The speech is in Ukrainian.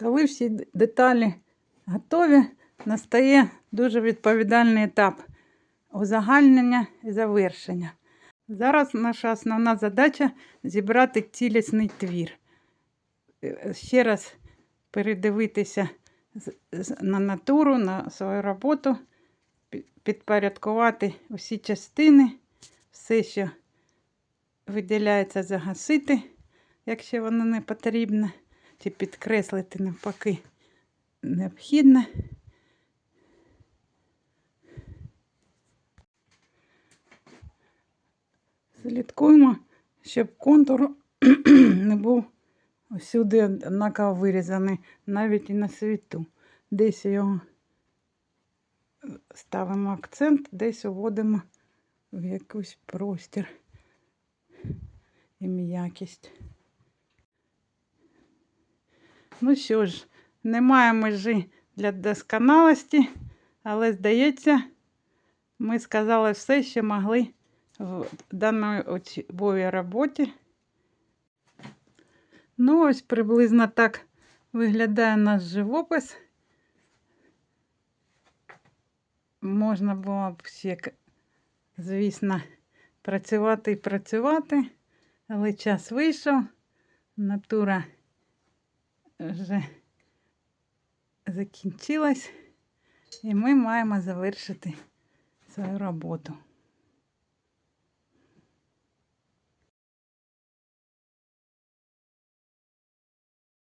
Коли всі деталі готові, настає дуже відповідальний етап узагальнення і завершення. Зараз наша основна задача зібрати цілісний твір. Е, Ще раз передивитися на натуру, на свою роботу, підпорядкувати усі частини, все, що виділяється, загасити, якщо воно не потрібне, чи підкреслити навпаки необхідне. Слідкуємо, щоб контур не був всюди однаково вирізаний, навіть і на світу. Десь його ставимо акцент, десь уводимо в якийсь простір і м'якість. Ну що ж, немає межі для досконалості, але здається, ми сказали все, що могли в даній учбовій роботі. Ну, ось приблизно так виглядає наш живопис. Можна було б ще, звісно, працювати і працювати, але час вийшов, натура вже закінчилась, і ми маємо завершити свою роботу.